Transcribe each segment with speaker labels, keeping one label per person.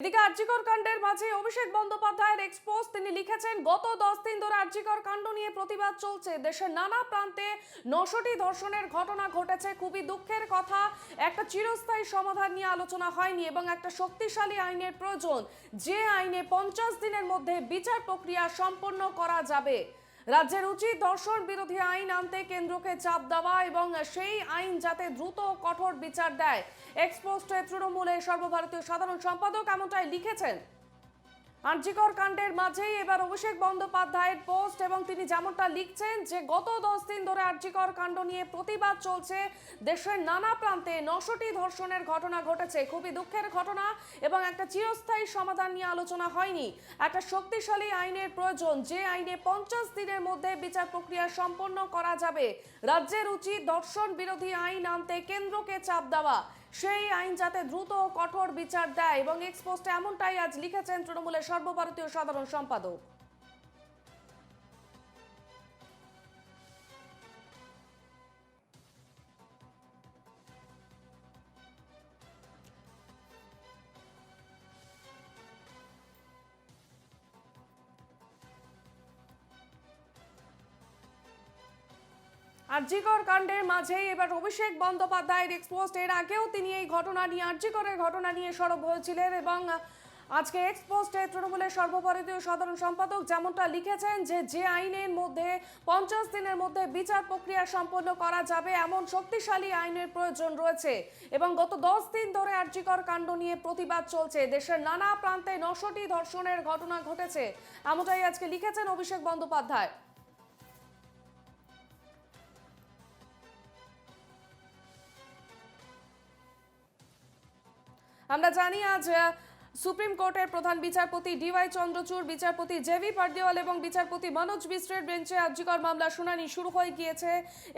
Speaker 1: এদিকে আর্যিকর কাণ্ডের মাঝে অভিষেক বন্দ্যোপাধ্যায়ের এক্সপোজ তিনি লিখেছেন, গত দশ দিন ধরে আর্যিকর কাণ্ড নিয়ে প্রতিবাদ চলছে। দেশের নানা প্রান্তে নশোটি ধর্ষণের ঘটনা ঘটেছে। খুবই দুঃখের কথা। একটা চিরস্থায়ী সমাধান নিয়ে আলোচনা হয়নি এবং একটা শক্তিশালী আইনের প্রয়োজন। যে আইনে পঞ্চাশ দিনের মধ্যে বিচার প্রক্রিয়া সম্পন্ন করা যাবে। রাজ্যের উচিত দর্শন বিরোধী আইন আনতে কেন্দ্রকে চাপ দেওয়া এবং সেই আইন যাতে দ্রুত কঠোর বিচার দেয়। এক্সপোস্টে তৃণমূলের সর্বভারতীয় সাধারণ সম্পাদক এমনটাই লিখেছেন। আর্যিকর কাণ্ডের মাঝেই এবার অভিষেক বন্দ্যোপাধ্যায়ের পোস্ট এবং তিনি যেমনটা লিখছেন যে গত দশ দিন ধরে আর্যিকর কাণ্ড নিয়ে প্রতিবাদ চলছে দেশের নানা প্রান্তে নশোটি ধর্ষণের ঘটনা ঘটেছে। খুবই দুঃখের ঘটনা এবং একটা চিরস্থায়ী সমাধান নিয়ে আলোচনা হয়নি। একটা শক্তিশালী আইনের প্রয়োজন, যে আইনে পঞ্চাশ দিনের মধ্যে বিচার প্রক্রিয়া সম্পন্ন করা যাবে। রাজ্যের উচিত ধর্ষণ বিরোধী আইন আনতে কেন্দ্রকে চাপ দেওয়া। সেই আইন যাতে দ্রুত কঠোর বিচার দেয় এবং এক্সপোস্টে এমনটাই আজ লিখেছেন তৃণমূলের সর্বভারতীয় সাধারণ সম্পাদক। আরজিকর কাণ্ডের মাঝেই এবার অভিষেক বন্দ্যোপাধ্যায়ের এক্সপোস্ট এর আগেও তিনি এই ঘটনা নিয়ে, আরজিকরের ঘটনা নিয়ে সরব হয়েছিলেন এবং আজকে এক্সপোস্টে তৃণমূলের সর্বভারতীয় সাধারণ সম্পাদক যেমনটা লিখেছেন যে যে আইনের মধ্যে পঞ্চাশ দিনের মধ্যে বিচার প্রক্রিয়া সম্পন্ন করা যাবে, এমন শক্তিশালী আইনের প্রয়োজন রয়েছে এবং গত দশ দিন ধরে আর্যিকর কাণ্ড নিয়ে প্রতিবাদ চলছে। দেশের নানা প্রান্তে নশোটি ধর্ষণের ঘটনা ঘটেছে। এমনটাই আজকে লিখেছেন অভিষেক বন্দ্যোপাধ্যায়। আমরা জানি আজ আহ, সুপ্রিম কোর্টের প্রধান বিচারপতি ডিওয়াই চন্দ্রচূড়, বিচারপতি জেভি পারদেওয়াল এবং বিচারপতি মনোজ মিশ্রের বেঞ্চে আর্যিকর মামলা শুনানি শুরু হয়ে গিয়েছে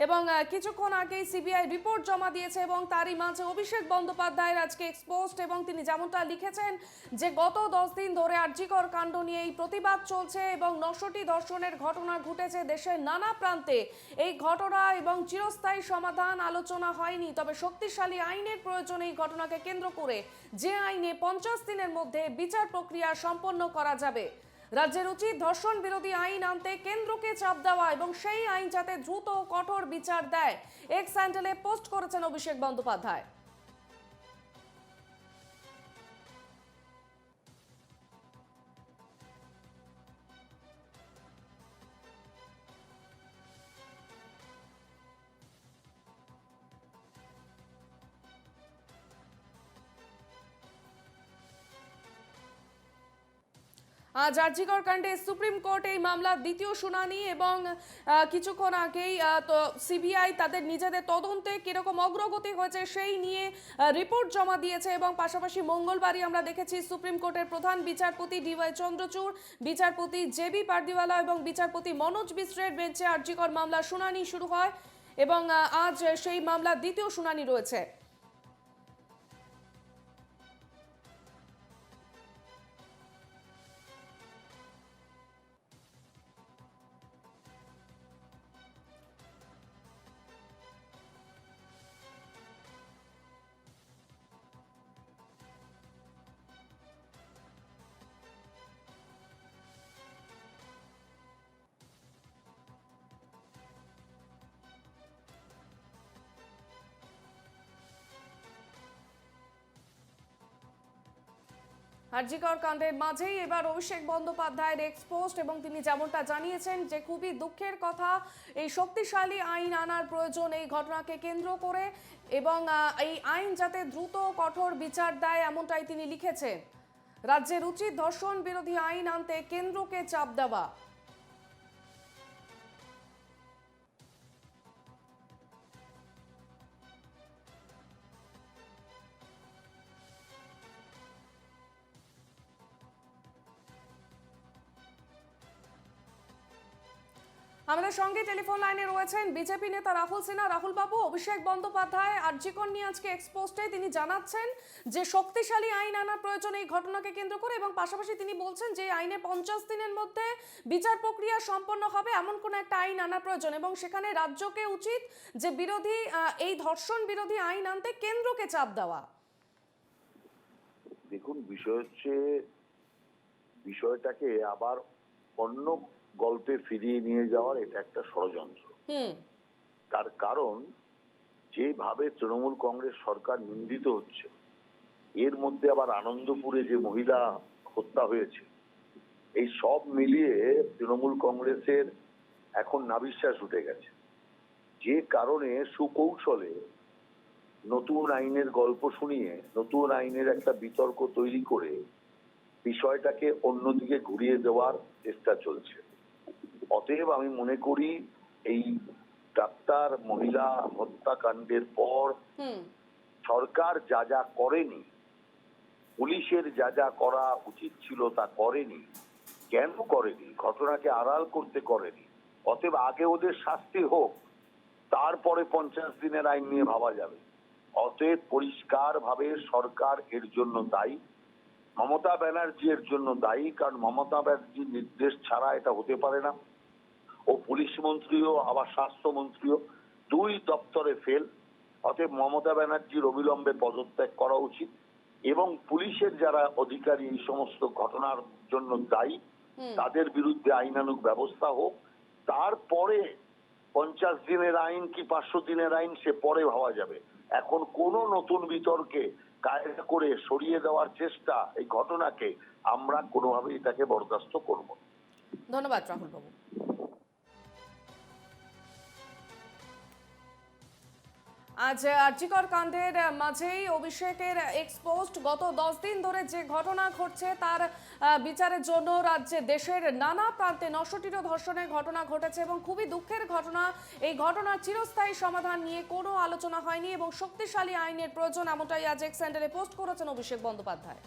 Speaker 1: এবং কিছুক্ষণ আগেই সিবিআই রিপোর্ট জমা দিয়েছে এবং তারই মাঝে অভিষেক বন্দ্যোপাধ্যায়ের আজকে এক্সপোস্ট এবং তিনি যেমনটা লিখেছেন যে গত দশ দিন ধরে আর্যিকর কাণ্ড নিয়ে এই প্রতিবাদ চলছে এবং নশোটি ধর্ষণের ঘটনা ঘটেছে দেশের নানা প্রান্তে। এই ঘটনা এবং চিরস্থায়ী সমাধান আলোচনা হয়নি, তবে শক্তিশালী আইনের প্রয়োজন এই ঘটনাকে কেন্দ্র করে যে আইনে পঞ্চাশ দিনের মধ্যে বিচার প্রক্রিয়া সম্পন্ন করা যাবে। রাজ্যের উচিত ধর্ষণ বিরোধী আইন আনতে কেন্দ্রকে চাপ দেওয়া এবং সেই আইন যাতে দ্রুত কঠোর বিচার দেয়। এক স্যান্ডেলে পোস্ট করেছেন অভিষেক বন্দ্যোপাধ্যায়। আজ আর্জিকর কাণ্ডে সুপ্রিম কোর্ট এই মামলার দ্বিতীয় শুনানি এবং কিছুক্ষণ আগেই তো সিবিআই তাদের নিজেদের তদন্তে কীরকম অগ্রগতি হয়েছে সেই নিয়ে রিপোর্ট জমা দিয়েছে এবং পাশাপাশি মঙ্গলবারই আমরা দেখেছি সুপ্রিম কোর্টের প্রধান বিচারপতি ডিওয়াই চন্দ্রচূড়, বিচারপতি জেবি পারদিওয়ালা এবং বিচারপতি মনোজ মিশ্রের বেঞ্চে আর্জিকর মামলার শুনানি শুরু হয় এবং আজ সেই মামলার দ্বিতীয় শুনানি রয়েছে। আরজিকর কাণ্ডের মাঝেই এবার অভিষেক বন্দ্যোপাধ্যায়ের এক্সপোস্ট এবং তিনি যেমনটা জানিয়েছেন যে খুবই দুঃখের কথা, এই শক্তিশালী আইন আনার প্রয়োজন এই ঘটনাকে কেন্দ্র করে এবং এই আইন যাতে দ্রুত কঠোর বিচার দেয় এমনটাই তিনি লিখেছেন। রাজ্যের উচিত ধর্ষণ বিরোধী আইন আনতে কেন্দ্রকে চাপ দেওয়া। আমাদের সঙ্গে টেলিফোন লাইনে রয়েছেন বিজেপি নেতা রাহুল সিনহা। রাহুল বাবু, অভিষেক বন্দ্যোপাধ্যায় আর্যিকর নিয়ে আজকে এক্সপোস্টে তিনি জানাচ্ছেন যে শক্তিশালী আইন আনার প্রয়োজন এই ঘটনাকে কেন্দ্র করে এবং পাশাপাশি তিনি বলছেন যে আইনে পঞ্চাশ দিনের মধ্যে বিচার প্রক্রিয়া সম্পন্ন হবে, এমন কোন একটা আইন আনার প্রয়োজন এবং সেখানে রাজ্যকে উচিত যে বিরোধী এই ধর্ষণ বিরোধী আইন আনতে কেন্দ্রকে চাপ দেওয়া।
Speaker 2: দেখুন, বিষয় হচ্ছে, বিষয়টাকে আবার অন্য গল্পে ফিরিয়ে নিয়ে যাওয়ার এটা একটা ষড়যন্ত্র।
Speaker 1: হুম।
Speaker 2: তার কারণ যেভাবে তৃণমূল কংগ্রেস সরকার নিন্দিত হচ্ছে এর মধ্যে আবার আনন্দপুরে যে মহিলা হত্যা হয়েছে এই সব মিলিয়ে তৃণমূল কংগ্রেসের এখন নাবিশ্বাস উঠে গেছে। যে কারণে সুকৌশলে নতুন আইনের গল্প শুনিয়ে নতুন আইনের একটা বিতর্ক তৈরি করে বিষয়টাকে অন্যদিকে ঘুরিয়ে দেওয়ার চেষ্টা চলছে। অতএব আমি মনে করি এই ডাক্তার মহিলা হত্যাকাণ্ডের পর সরকার যা যা করেনি পুলিশের যা যা করা উচিত ছিল তা করেনি। কেন করেনি? ঘটনাকে আড়াল করতে করেনি। অতএব আগে ওদের শাস্তি হোক তারপরে পঞ্চাশ দিনের আইন নিয়ে ভাবা যাবে। অতএব পরিষ্কার ভাবে সরকার এর জন্য দায়ী মমতা ব্যানার্জি এর জন্য দায়ী কারণ মমতা ব্যানার্জির নির্দেশ ছাড়া এটা হতে পারে না। ও পুলিশ মন্ত্রীও আবার স্বাস্থ্যমন্ত্রীও দুই দপ্তরে ফেল অতএব মমতা ব্যানার্জির অবিলম্বে পদত্যাগ করা উচিত এবং পুলিশের যারা অধিকারী এই সমস্ত ঘটনার জন্য দায়ী তাদের বিরুদ্ধে আইনানুগ ব্যবস্থা হোক। তারপরে পঞ্চাশ দিনের আইন কি পাঁচশো দিনের আইন সে পরে ভাবা যাবে। এখন কোন নতুন বিতর্কে কায়দা করে সরিয়ে দেওয়ার চেষ্টা এই ঘটনাকে আমরা কোনোভাবেই তাকে বরদাস্ত করব
Speaker 1: ধন্যবাদ রাহুল বাবু আজ আর্জিকর কাণ্ডের মাঝেই অভিষেকের এক্সপোস্ট গত দশ দিন ধরে যে ঘটনা ঘটছে তার বিচারের জন্য রাজ্যে দেশের নানা প্রান্তে নশোটিরও ধর্ষণের ঘটনা ঘটেছে এবং খুবই দুঃখের ঘটনা। এই ঘটনার চিরস্থায়ী সমাধান নিয়ে কোনো আলোচনা হয়নি এবং শক্তিশালী আইনের প্রয়োজন এমনটাই আজ এক্স পোস্ট করেছেন অভিষেক বন্দ্যোপাধ্যায়।